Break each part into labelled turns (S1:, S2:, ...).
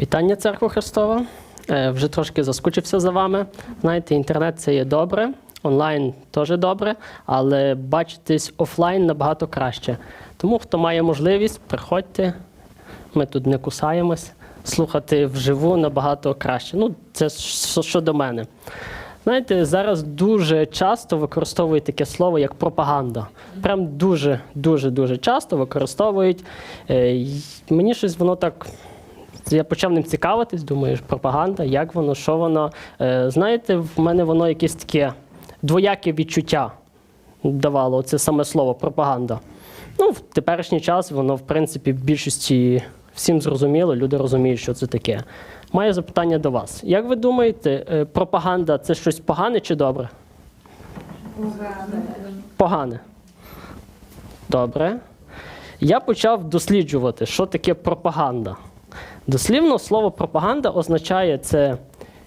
S1: Вітання, Церква Христова. Е, Вже трошки заскучився за вами. Знаєте, інтернет це є добре, онлайн теж добре, але бачитись офлайн набагато краще. Тому, хто має можливість, приходьте. Ми тут не кусаємось. Слухати вживу набагато краще. Ну, це щодо мене. Знаєте, зараз дуже часто використовують таке слово, як пропаганда. Прям дуже, дуже, дуже часто використовують. Е, Мені щось воно так я почав ним цікавитись, думаю, пропаганда, як воно, що воно. Е, знаєте, в мене воно якесь таке двояке відчуття давало це саме слово пропаганда. Ну, в теперішній час воно, в принципі, в більшості всім зрозуміло, люди розуміють, що це таке. Маю запитання до вас. Як ви думаєте, е, пропаганда це щось погане чи добре? Погане. Добре. Я почав досліджувати, що таке пропаганда. Дослівно слово пропаганда означає це,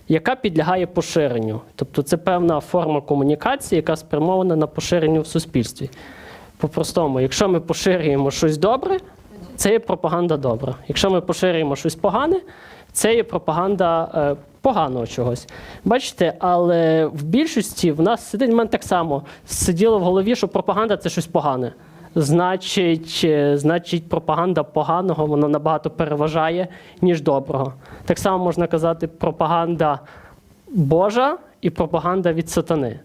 S1: яка підлягає поширенню. Тобто це певна форма комунікації, яка спрямована на поширення в суспільстві. По-простому, якщо ми поширюємо щось добре, це є пропаганда добра. Якщо ми поширюємо щось погане, це є пропаганда е, поганого чогось. Бачите, але в більшості в нас сидить в мене так само сиділо в голові, що пропаганда це щось погане. Значить, е, значить, пропаганда поганого вона набагато переважає, ніж доброго. Так само можна казати, пропаганда Божа і пропаганда від сатани.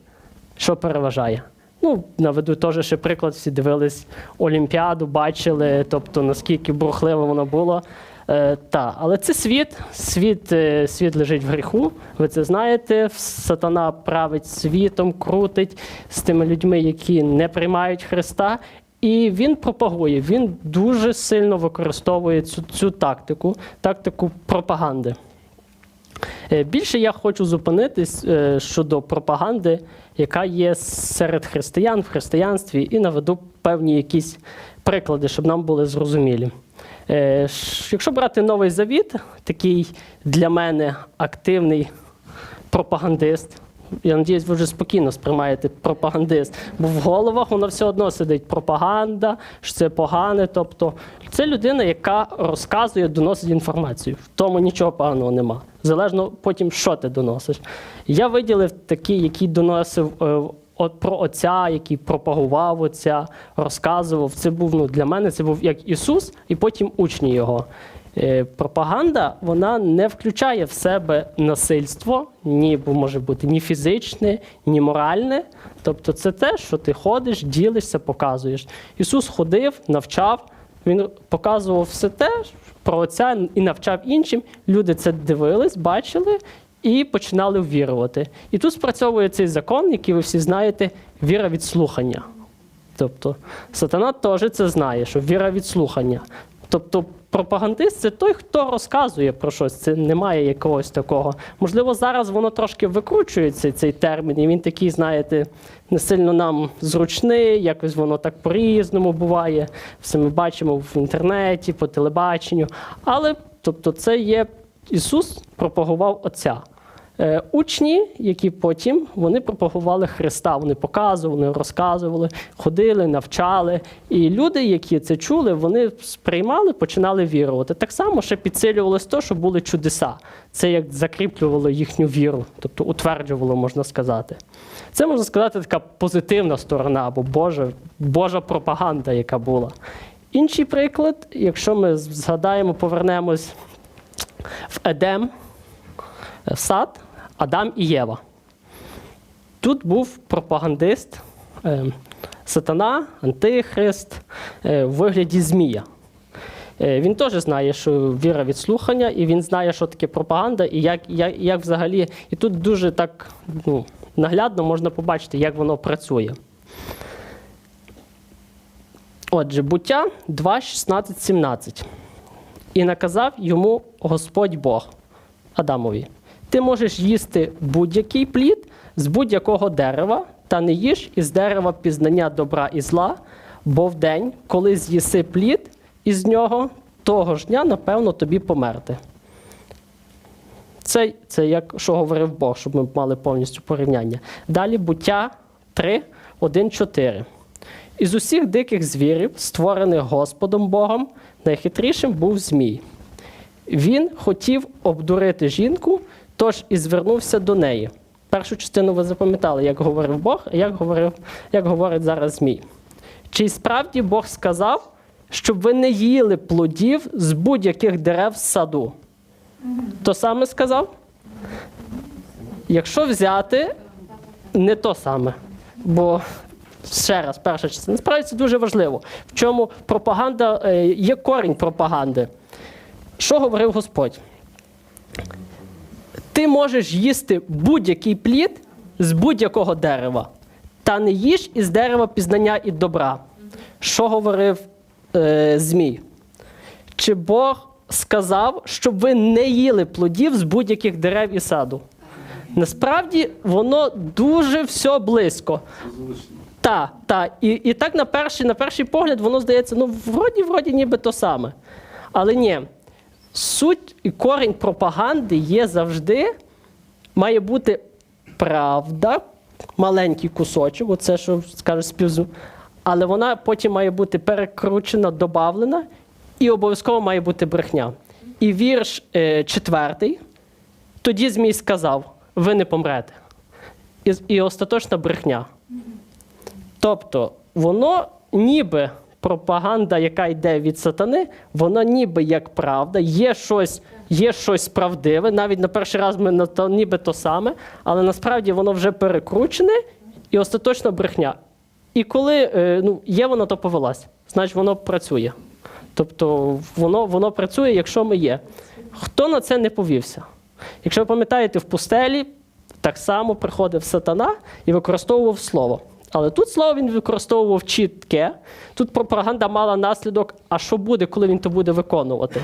S1: Що переважає? Ну, наведу теж ще приклад, всі дивились Олімпіаду, бачили, тобто наскільки бурхливо воно було. Е, та, але це світ, світ, е, світ лежить в гріху, ви це знаєте. Сатана править світом, крутить з тими людьми, які не приймають Христа. І він пропагує, він дуже сильно використовує цю, цю тактику, тактику пропаганди. Е, Більше я хочу зупинитись е, щодо пропаганди, яка є серед християн в християнстві, і наведу певні якісь приклади, щоб нам були зрозумілі. Е, Якщо брати новий завіт, такий для мене активний пропагандист. Я надіюсь, ви вже спокійно сприймаєте пропагандист, бо в головах воно все одно сидить пропаганда, що це погане. Тобто це людина, яка розказує, доносить інформацію. В тому нічого поганого нема. Залежно потім, що ти доносиш. Я виділив такий, який доносив е, от про отця, який пропагував отця, розказував. Це був ну, для мене це був як Ісус, і потім учні його. Е, Пропаганда вона не включає в себе насильство, ні може бути ні фізичне, ні моральне. Тобто, це те, що ти ходиш, ділишся, показуєш. Ісус ходив, навчав, він показував все те про Отця і навчав іншим. Люди це дивились, бачили і починали вірувати. І тут спрацьовує цей закон, який ви всі знаєте, віра від слухання. Тобто сатана теж це знає, що віра від слухання. Тобто пропагандист це той, хто розказує про щось. Це немає якогось такого. Можливо, зараз воно трошки викручується, цей термін, і він такий, знаєте, не сильно нам зручний, якось воно так по-різному буває. Все ми бачимо в інтернеті, по телебаченню. Але тобто, це є Ісус пропагував Отця. Е, Учні, які потім вони пропагували Христа, вони показували, розказували, ходили, навчали. І люди, які це чули, вони сприймали, починали вірувати. Так само ще підсилювалось те, що були чудеса. Це як закріплювало їхню віру, тобто утверджувало, можна сказати. Це можна сказати така позитивна сторона або Божа, Божа пропаганда, яка була. Інший приклад, якщо ми згадаємо, повернемось в Едем, в сад Адам і Єва. Тут був пропагандист, е, сатана, антихрист е, в вигляді Змія. Е, Він теж знає, що віра від слухання, і він знає, що таке пропаганда, і як, як, як взагалі. І тут дуже так ну, наглядно можна побачити, як воно працює. Отже, буття 2, 16, 17. І наказав йому Господь Бог Адамові: Ти можеш їсти будь-який плід з будь-якого дерева, та не їж із дерева пізнання добра і зла, бо в день, коли з'їси плід із нього, того ж дня, напевно, тобі померти. Це, це як що говорив Бог, щоб ми мали повністю порівняння. Далі буття 3, 1, 4. Із усіх диких звірів, створених Господом Богом, найхитрішим був Змій. Він хотів обдурити жінку, тож і звернувся до неї. Першу частину ви запам'ятали, як говорив Бог, а як, говорив, як говорить зараз Змій. Чи справді Бог сказав, щоб ви не їли плодів з будь-яких дерев з саду? То саме сказав? Якщо взяти не то саме. Бо ще раз, перша частина. Насправді це дуже важливо. В чому пропаганда е, є корінь пропаганди. Що говорив Господь? Ти можеш їсти будь-який плід з будь-якого дерева, та не їж із дерева пізнання і добра. Що говорив е, Змій? Чи Бог сказав, щоб ви не їли плодів з будь-яких дерев і саду? Насправді воно дуже все близько. Так, так. І, і так на перший, на перший погляд воно здається, ну, вроді, вроді, ніби то саме. Але ні, суть і корінь пропаганди є завжди, має бути правда, маленький кусочок, оце, що скаже співзу, але вона потім має бути перекручена, добавлена, і обов'язково має бути брехня. І вірш е, четвертий, тоді Змій сказав: ви не помрете. І, і остаточна брехня. Тобто, воно ніби пропаганда, яка йде від сатани, воно ніби як правда, є щось, є щось правдиве. Навіть на перший раз ми на то ніби то саме, але насправді воно вже перекручене і остаточна брехня. І коли е, ну, є воно, то повелась, значить воно працює. Тобто воно, воно працює, якщо ми є. Хто на це не повівся? Якщо ви пам'ятаєте, в пустелі так само приходив сатана і використовував слово. Але тут слово він використовував чітке. Тут пропаганда мала наслідок, а що буде, коли він то буде виконувати.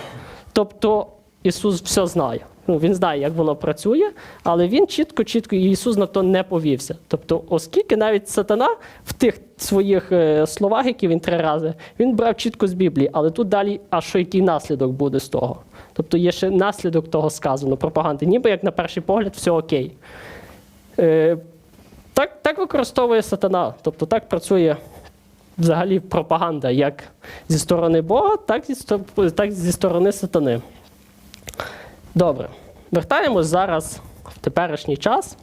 S1: Тобто Ісус все знає. Ну, Він знає, як воно працює, але він чітко, чітко, і Ісус на то не повівся. Тобто, оскільки навіть сатана в тих своїх е, словах, які він три рази, він брав чітко з Біблії, але тут далі, а що який наслідок буде з того? Тобто є ще наслідок того сказано, пропаганди, ніби як на перший погляд, все окей. Так, так використовує сатана. Тобто так працює взагалі пропаганда як зі сторони Бога, так і так зі сторони сатани. Добре. Вертаємось зараз в теперішній час.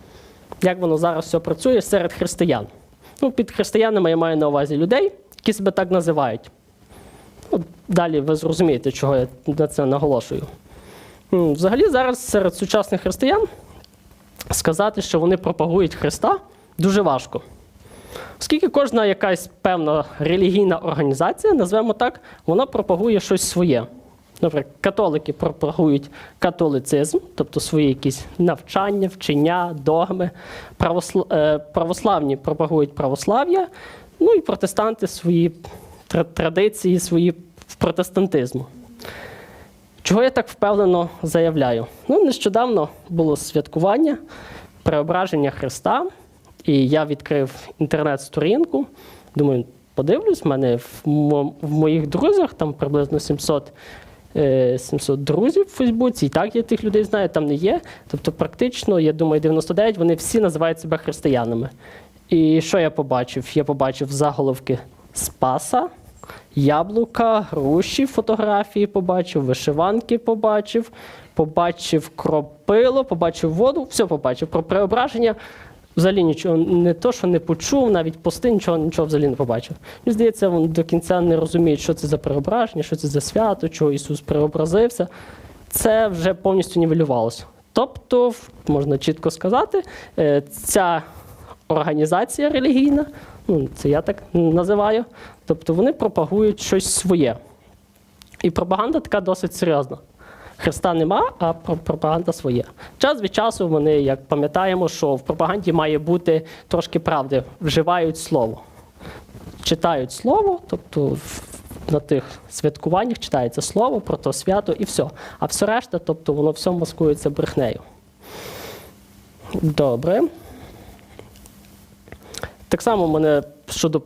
S1: Як воно зараз все працює серед християн? Ну, під християнами я маю на увазі людей, які себе так називають. Ну, далі ви зрозумієте, чого я на це наголошую. Взагалі, зараз серед сучасних християн сказати, що вони пропагують Христа, дуже важко. Оскільки кожна якась певна релігійна організація, назвемо так, вона пропагує щось своє. Наприклад, католики пропагують католицизм, тобто свої якісь навчання, вчення, догми. Е, Православні пропагують православ'я, ну і протестанти свої традиції, свої протестантизму. Чого я так впевнено заявляю? Ну, нещодавно було святкування преображення Христа, і я відкрив інтернет-сторінку. Думаю, подивлюсь, в мене в, мо- в моїх друзях там приблизно 700, е, 700 друзів в Фейсбуці, і так я тих людей знаю, там не є. Тобто, практично, я думаю, 99 вони всі називають себе християнами. І що я побачив? Я побачив заголовки Спаса, яблука, груші, фотографії побачив, вишиванки побачив, побачив кропило, побачив воду, все побачив. Про преображення взагалі нічого не то, що не почув, навіть пости, нічого, нічого взагалі не побачив. Мені здається, вони до кінця не розуміють, що це за преображення, що це за свято, чого Ісус преобразився. Це вже повністю нівелювалося. Тобто, можна чітко сказати, е, ця організація релігійна, ну, це я так називаю, тобто вони пропагують щось своє. І пропаганда така досить серйозна. Христа нема, а пропаганда своє. Час від часу вони, як пам'ятаємо, що в пропаганді має бути трошки правди, вживають слово. Читають слово, тобто на тих святкуваннях читається слово про то свято і все. А все решта, тобто воно все маскується брехнею. Добре. Так само мене щодо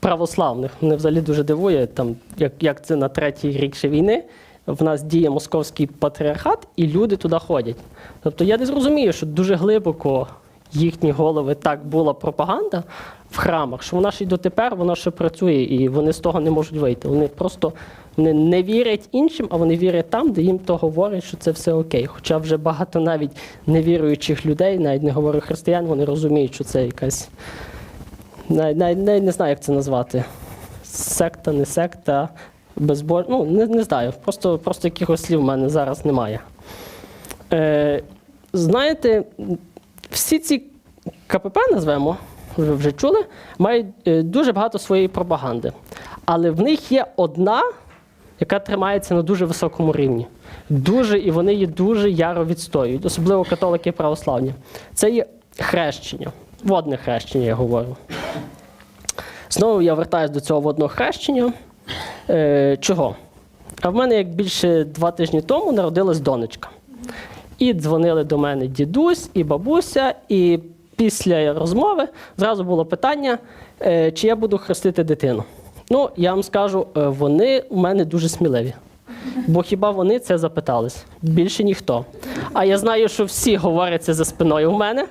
S1: православних мене взагалі дуже дивує, там, як, як це на третій рік ще війни. В нас діє московський патріархат, і люди туди ходять. Тобто я не зрозумію, що дуже глибоко їхні голови так була пропаганда в храмах, що вона ще й дотепер вона ще працює, і вони з того не можуть вийти. Вони просто вони не вірять іншим, а вони вірять там, де їм то говорять, що це все окей. Хоча вже багато навіть невіруючих людей, навіть не говорю християн, вони розуміють, що це якась навіть, навіть, навіть не знаю, як це назвати. Секта, не секта, безбож... Ну, не, не знаю. Просто, просто якихось слів в мене зараз немає. Е, знаєте, всі ці КПП назвемо, ви вже чули, мають е, дуже багато своєї пропаганди. Але в них є одна, яка тримається на дуже високому рівні. Дуже, і вони її дуже яро відстоюють, особливо католики і православні. Це є хрещення, водне хрещення, я говорю. Знову я вертаюся до цього водного хрещення. Е, чого? А в мене, як більше два тижні тому, народилась донечка. І дзвонили до мене дідусь і бабуся, і після розмови зразу було питання, е, чи я буду хрестити дитину. Ну, я вам скажу, е, вони у мене дуже сміливі. Бо хіба вони це запитались? Більше ніхто. А я знаю, що всі говорять це за спиною в мене.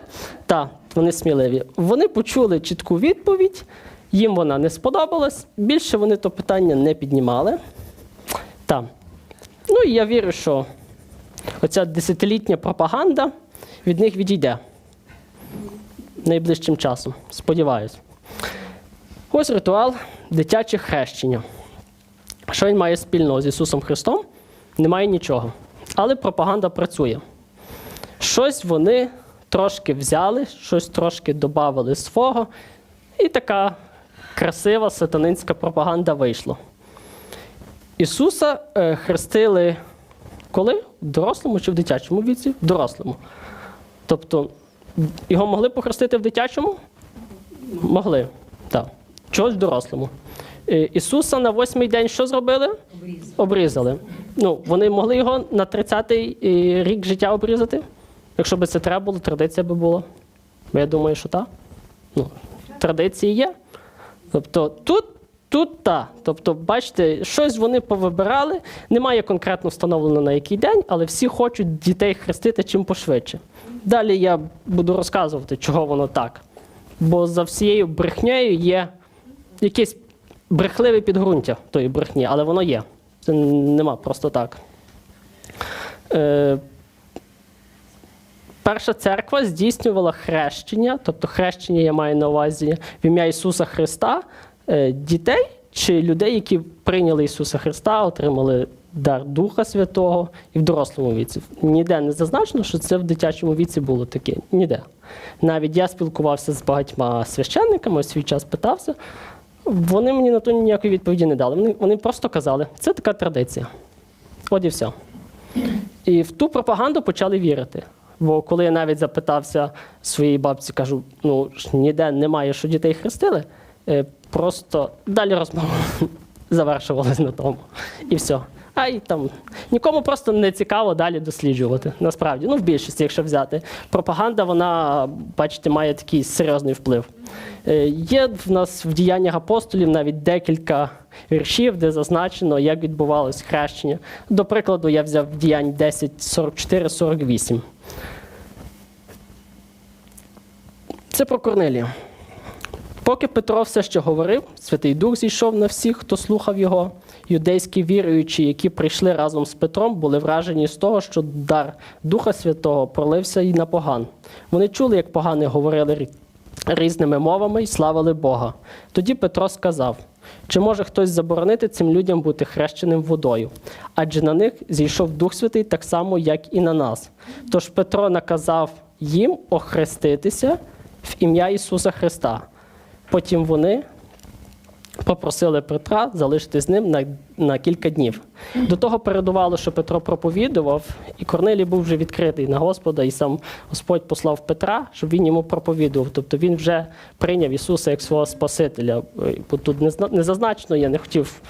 S1: Так, вони сміливі. Вони почули чітку відповідь, їм вона не сподобалась. Більше вони то питання не піднімали. Так. Ну і я вірю, що оця десятилітня пропаганда від них відійде найближчим часом. Сподіваюсь. Ось ритуал дитяче хрещення. Що він має спільного з Ісусом Христом? Немає нічого. Але пропаганда працює. Щось вони трошки взяли, щось трошки додали свого, і така красива сатанинська пропаганда вийшла. Ісуса е, хрестили коли? В дорослому чи в дитячому віці? В дорослому. Тобто його могли похрестити в дитячому? Могли. Так. Чогось в дорослому. Е, Ісуса на восьмий день що зробили?
S2: Обрізали.
S1: Обрізали. Ну, вони могли його на 30-й е, рік життя обрізати. Якщо б це треба було, традиція би була. Бо Я думаю, що так. Ну, традиції є. Тобто тут, тут так. Тобто, бачите, щось вони повибирали. Немає конкретно встановлено на який день, але всі хочуть дітей хрестити чим пошвидше. Далі я буду розказувати, чого воно так. Бо за всією брехнею є якесь брехливе підґрунтя тої брехні, але воно є. Це нема просто так. Е, перша церква здійснювала хрещення, тобто хрещення я маю на увазі в ім'я Ісуса Христа, е, дітей чи людей, які прийняли Ісуса Христа, отримали дар Духа Святого і в дорослому віці. Ніде не зазначено, що це в дитячому віці було таке. Ніде. Навіть я спілкувався з багатьма священниками, у свій час питався. Вони мені на то ніякої відповіді не дали. Вони, вони просто казали, це така традиція. От і все. І в ту пропаганду почали вірити. Бо коли я навіть запитався своїй бабці, кажу, ну ніде немає, що дітей хрестили, е, просто далі розмова завершувалась на тому. І все. А й там нікому просто не цікаво далі досліджувати. Насправді, ну в більшості, якщо взяти. Пропаганда, вона, бачите, має такий серйозний вплив. Е, Є в нас в діяннях апостолів навіть декілька віршів, де зазначено, як відбувалось хрещення. До прикладу, я взяв діянь 10, 44, 48. Це про Корнелія. Поки Петро все ще говорив, Святий Дух зійшов на всіх, хто слухав його. Юдейські віруючі, які прийшли разом з Петром, були вражені з того, що дар Духа Святого пролився і на поган. Вони чули, як погани говорили різними мовами і славили Бога. Тоді Петро сказав: чи може хтось заборонити цим людям бути хрещеним водою? Адже на них зійшов Дух Святий так само, як і на нас. Тож Петро наказав їм охреститися в ім'я Ісуса Христа. Потім вони попросили Петра залишити з ним на, на кілька днів. До того передувало, що Петро проповідував, і Корнелій був вже відкритий на Господа, і сам Господь послав Петра, щоб він йому проповідував. Тобто він вже прийняв Ісуса як свого Спасителя. Бо тут не зазначено, я не хотів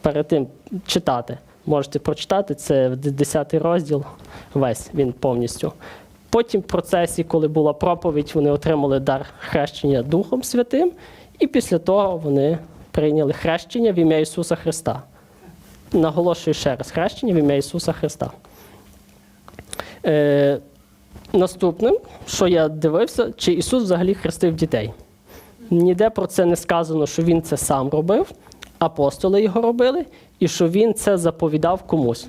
S1: перед тим читати. Можете прочитати, це 10 розділ, весь він повністю. Потім в процесі, коли була проповідь, вони отримали дар хрещення Духом Святим, і після того вони прийняли хрещення в ім'я Ісуса Христа. Наголошую ще раз, хрещення в ім'я Ісуса Христа. Е, наступним, що я дивився, чи Ісус взагалі хрестив дітей. Ніде про це не сказано, що Він це сам робив, апостоли його робили, і що Він це заповідав комусь.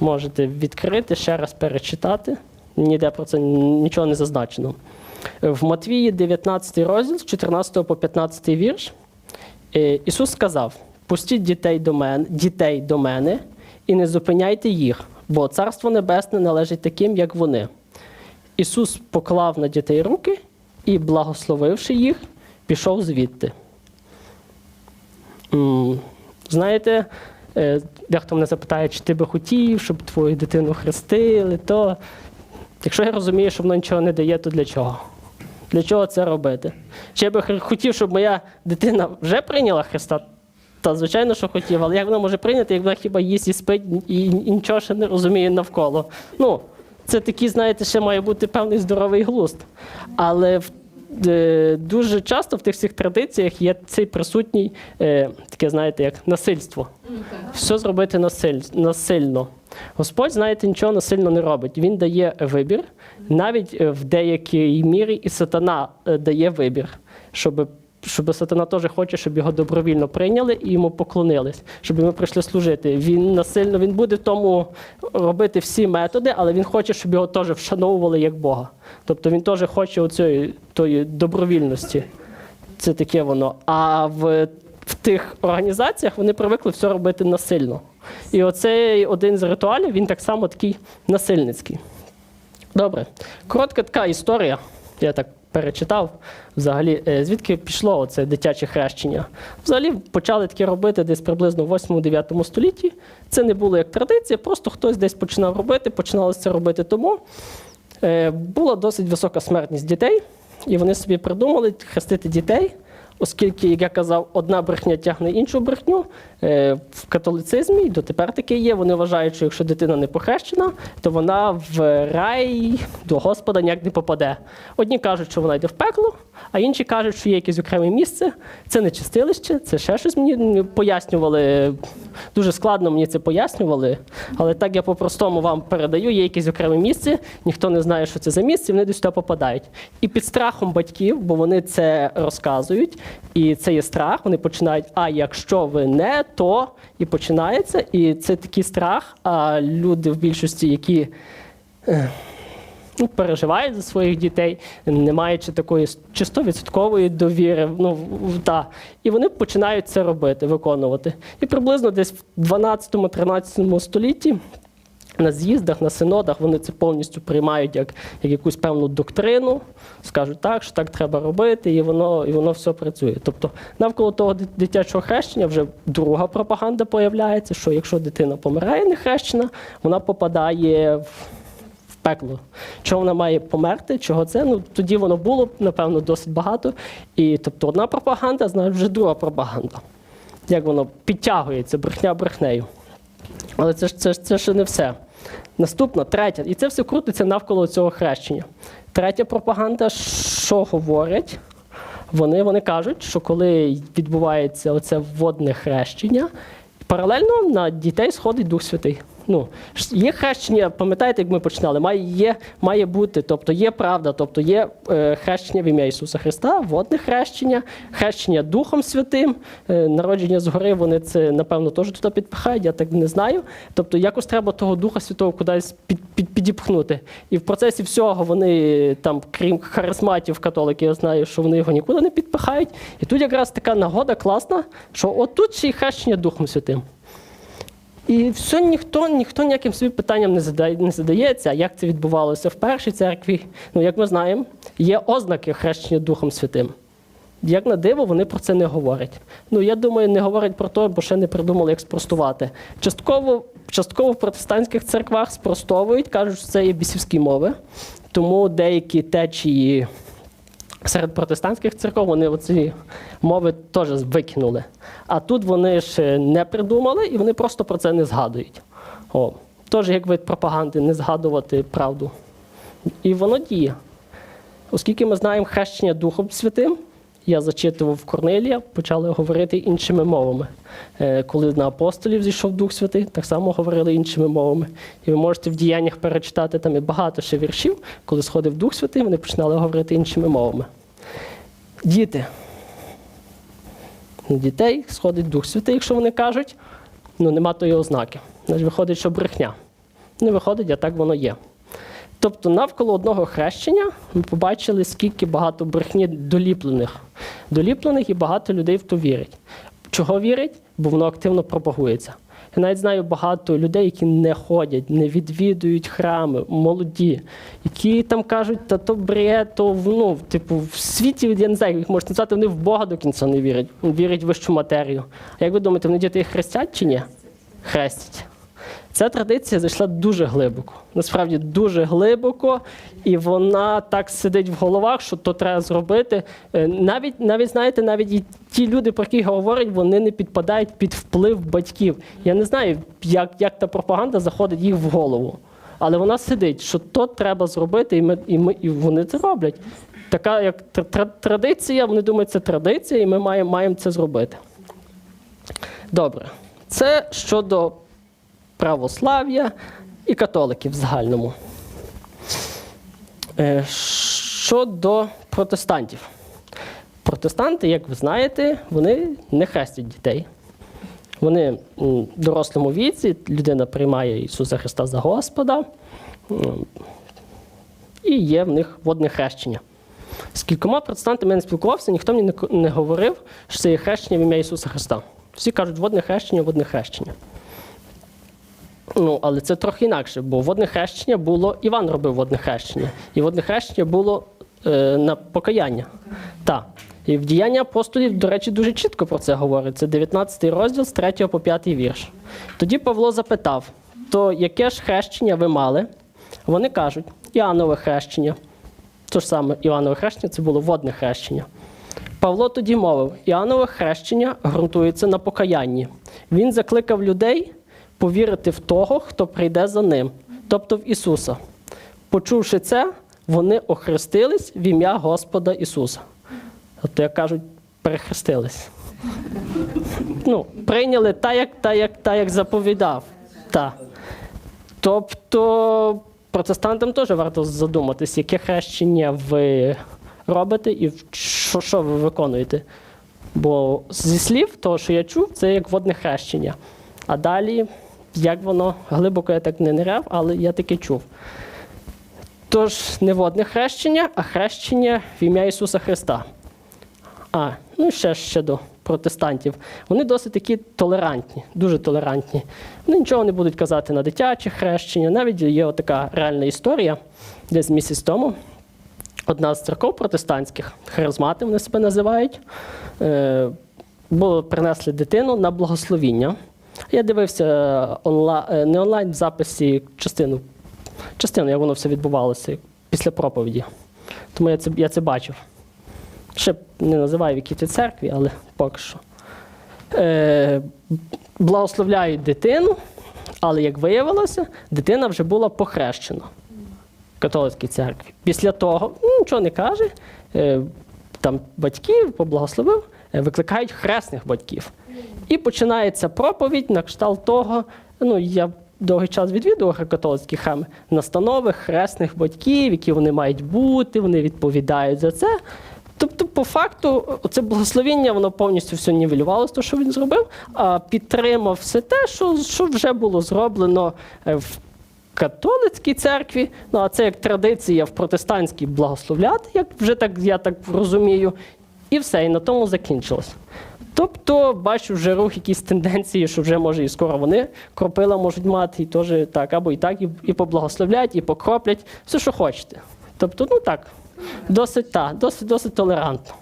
S1: Можете відкрити, ще раз перечитати. Ніде про це нічого не зазначено. В Матвії 19 розділ, з 14 по 15 вірш, е, Ісус сказав: Пустіть дітей до мене, дітей до мене і не зупиняйте їх, бо Царство Небесне належить таким, як вони. Ісус поклав на дітей руки і, благословивши їх, пішов звідти. Знаєте, е, дехто мене запитає, чи ти би хотів, щоб твою дитину хрестили, то якщо я розумію, що воно нічого не дає, то для чого? Для чого це робити? Чи я би хотів, щоб моя дитина вже прийняла Христа? Та звичайно, що хотів, але як вона може прийняти, як вона хіба їсть і спить і, нічого ще не розуміє навколо. Ну, це такий, знаєте, ще має бути певний здоровий глузд. Але в, дуже часто в тих всіх традиціях є цей присутній, е, таке, знаєте, як насильство. Все зробити насиль, насильно. Господь, знаєте, нічого насильно не робить. Він дає вибір, навіть е, в деякій мірі і сатана е, дає вибір, щоб. Щоб сатана теж хоче, щоб його добровільно прийняли і йому поклонились, щоб ми прийшли служити. Він насильно він буде в тому робити всі методи, але він хоче, щоб його теж вшановували як Бога. Тобто він теж хоче оцієї тої добровільності. Це таке воно. А в, в тих організаціях вони привикли все робити насильно. І оцей один з ритуалів, він так само такий насильницький. Добре. Коротка така історія. Я так перечитав. Взагалі, е, звідки пішло це дитяче хрещення? Взагалі почали таке робити десь приблизно в 8-9 столітті. Це не було як традиція, просто хтось десь починав робити, починали це робити тому. Е, Була досить висока смертність дітей, і вони собі придумали хрестити дітей, оскільки, як я казав, одна брехня тягне іншу брехню. Е, В католицизмі і дотепер таке є. Вони вважають, що якщо дитина не похрещена, то вона в рай до Господа ніяк не попаде. Одні кажуть, що вона йде в пекло, а інші кажуть, що є якесь окреме місце. Це не чистилище, це ще щось мені пояснювали. Дуже складно мені це пояснювали, але так я по-простому вам передаю, є якесь окреме місце, ніхто не знає, що це за місце, і вони до сюди попадають. І під страхом батьків, бо вони це розказують, і це є страх, вони починають, а якщо ви не, то і починається. І це такий страх, а люди в більшості, які ну, переживають за своїх дітей, не маючи такої чи 100% довіри. Ну, та. І вони починають це робити, виконувати. І приблизно десь в 12-13 столітті. На з'їздах, на синодах вони це повністю приймають як, як якусь певну доктрину, скажуть так, що так треба робити, і воно, і воно все працює. Тобто навколо того дитячого хрещення вже друга пропаганда появляється, що якщо дитина помирає не хрещена, вона попадає в, пекло. Чого вона має померти? Чого це? Ну тоді воно було, напевно, досить багато. І тобто одна пропаганда, знає вже друга пропаганда. Як воно підтягується брехня брехнею. Але це ж це, ж- це ще не все. Наступна, третя, і це все крутиться навколо цього хрещення. Третя пропаганда, що говорять? Вони, вони кажуть, що коли відбувається оце водне хрещення, паралельно на дітей сходить Дух Святий. Ну, є хрещення, пам'ятаєте, як ми починали? Має, є, має бути, тобто є правда, тобто є е, хрещення в ім'я Ісуса Христа, водне хрещення, хрещення Духом Святим, е, народження згори, вони це, напевно, теж туди підпихають, я так не знаю. Тобто якось треба того Духа Святого кудись під, під, підіпхнути. І в процесі всього вони, там, крім харизматів католиків, я знаю, що вони його нікуди не підпихають. І тут якраз така нагода класна, що отут ще й хрещення Духом Святим. І все ніхто, ніхто ніяким собі питанням не задає, не задається, як це відбувалося в першій церкві. Ну, як ми знаємо, є ознаки хрещення Духом Святим. Як на диво, вони про це не говорять. Ну, я думаю, не говорять про те, бо ще не придумали, як спростувати. Частково, частково в протестантських церквах спростовують, кажуть, що це є бісівські мови, тому деякі течії серед протестантських церков вони оці мови теж викинули. А тут вони ж не придумали і вони просто про це не згадують. О, теж як вид пропаганди, не згадувати правду. І воно діє. Оскільки ми знаємо хрещення Духом Святим, Я зачитував Корнелія, почали говорити іншими мовами. Е, Коли на апостолів зійшов Дух Святий, так само говорили іншими мовами. І ви можете в діяннях перечитати там і багато ще віршів, коли сходив Дух Святий, вони починали говорити іншими мовами. Діти. Дітей сходить Дух Святий, якщо вони кажуть, ну нема тої ознаки. Значить, виходить, що брехня. Не виходить, а так воно є. Тобто навколо одного хрещення ми побачили, скільки багато брехні доліплених. Доліплених і багато людей в то вірять. Чого вірять? Бо воно активно пропагується. Я навіть знаю багато людей, які не ходять, не відвідують храми, молоді, які там кажуть, та то бред, то ну, типу, в світі, я не знаю, як їх можна назвати, вони в Бога до кінця не вірять, вірять в вищу матерію. А як ви думаєте, вони діти їх хрестять чи ні? Хрестять. Ця традиція зайшла дуже глибоко. Насправді дуже глибоко, і вона так сидить в головах, що то треба зробити. Е, Навіть, навіть знаєте, навіть і ті люди, про які говорять, вони не підпадають під вплив батьків. Я не знаю, як, як та пропаганда заходить їх в голову. Але вона сидить, що то треба зробити, і, ми, і, ми, і вони це роблять. Така як тр- тр- традиція, вони думають, це традиція, і ми маємо, маємо це зробити. Добре. Це щодо православ'я і католиків в загальному. Е, Щодо протестантів. Протестанти, як ви знаєте, вони не хрестять дітей. Вони в дорослому віці, людина приймає Ісуса Христа за Господа, і є в них водне хрещення. З кількома протестантами я не спілкувався, ніхто мені не говорив, що це є хрещення в ім'я Ісуса Христа. Всі кажуть, водне хрещення, водне хрещення. Ну, але це трохи інакше, бо водне хрещення було, Іван робив водне хрещення. І водне хрещення було е, на покаяння. Так. І в діянні апостолів, до речі, дуже чітко про це говорить. Це 19 розділ з 3 по 5 вірш. Тоді Павло запитав: то яке ж хрещення ви мали? Вони кажуть, Іоаннове хрещення. То ж саме Іванове хрещення це було водне хрещення. Павло тоді мовив: Іоаннове хрещення ґрунтується на покаянні. Він закликав людей повірити в того, хто прийде за ним, тобто в Ісуса. Почувши це, вони охрестились в ім'я Господа Ісуса. Тобто, як кажуть, перехрестились. Ну, прийняли та, як, та, як, та, як заповідав. Та. Тобто протестантам теж варто задуматись, яке хрещення ви робите і що, що ви виконуєте. Бо зі слів, того, що я чув, це як водне хрещення. А далі, як воно глибоко я так не ниряв, але я таки чув. Тож не водне хрещення, а хрещення в ім'я Ісуса Христа. А, ну ще, ще до протестантів. Вони досить такі толерантні, дуже толерантні. Вони нічого не будуть казати на дитяче хрещення. Навіть є така реальна історія, десь місяць тому. Одна з церков протестантських, харизмати вони себе називають, е, було, принесли дитину на благословіння. Я дивився онла, е, не онлайн в записі частину, частину, як воно все відбувалося після проповіді. Тому я це, я це бачив. Ще не називаю в якій це церкві, але поки що. Е, благословляють дитину, але як виявилося, дитина вже була похрещена в католицькій церкві. Після того ну, нічого не каже, е, там батьків поблагословив, е, викликають хресних батьків. І починається проповідь на кшталт того, ну я довгий час відвідував католицькі храми, настанови хресних батьків, які вони мають бути, вони відповідають за це. Тобто, по факту, це благословіння, воно повністю все нівелювалося, що він зробив, а підтримав все те, що, що вже було зроблено е, в католицькій церкві. Ну, а це як традиція в протестантській благословляти, як вже так я так розумію. І все, і на тому закінчилось. Тобто, бачу вже рух, якісь тенденції, що вже може і скоро вони кропила можуть мати, і теж так, або і так, і, і поблагословлять, і покроплять, все, що хочете. Тобто, ну так, досить так, досить, досить толерантно.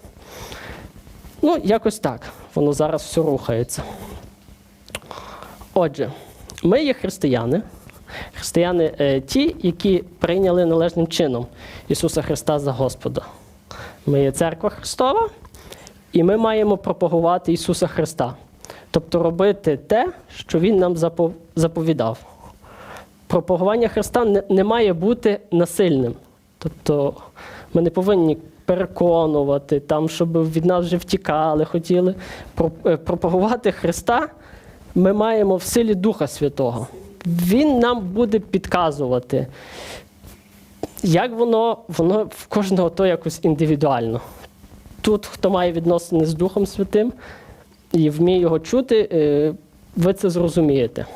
S1: Ну, якось так. Воно зараз все рухається. Отже, ми є християни. Християни е, ті, які прийняли належним чином Ісуса Христа за Господа. Ми є церква Христова, і ми маємо пропагувати Ісуса Христа. Тобто робити те, що Він нам заповідав. Пропагування Христа не, має бути насильним. Тобто ми не повинні переконувати, там, щоб від нас вже втікали, хотіли е, пропагувати Христа, ми маємо в силі Духа Святого. Він нам буде підказувати, як воно, воно в кожного то якось індивідуально. Тут, хто має відносини з Духом Святим і вміє його чути, е, ви це зрозумієте.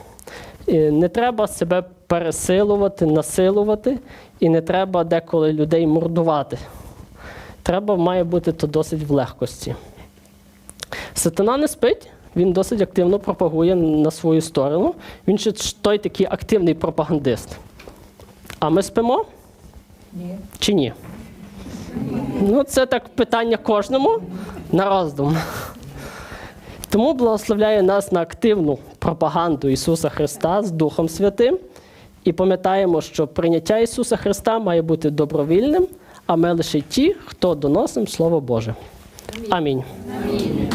S1: Е, Не треба себе пересилувати, насилувати, і не треба деколи людей мордувати. Треба має бути то досить в легкості. Сатана не спить, він досить активно пропагує на свою сторону. Він ще той такий активний пропагандист. А ми спимо?
S2: Ні.
S1: Чи ні? Ну, це так питання кожному на роздум. Тому благословляє нас на активну пропаганду Ісуса Христа з Духом Святим. І пам'ятаємо, що прийняття Ісуса Христа має бути добровільним, а ми лише ті, хто доносим Слово Боже. Амінь.
S2: Амінь.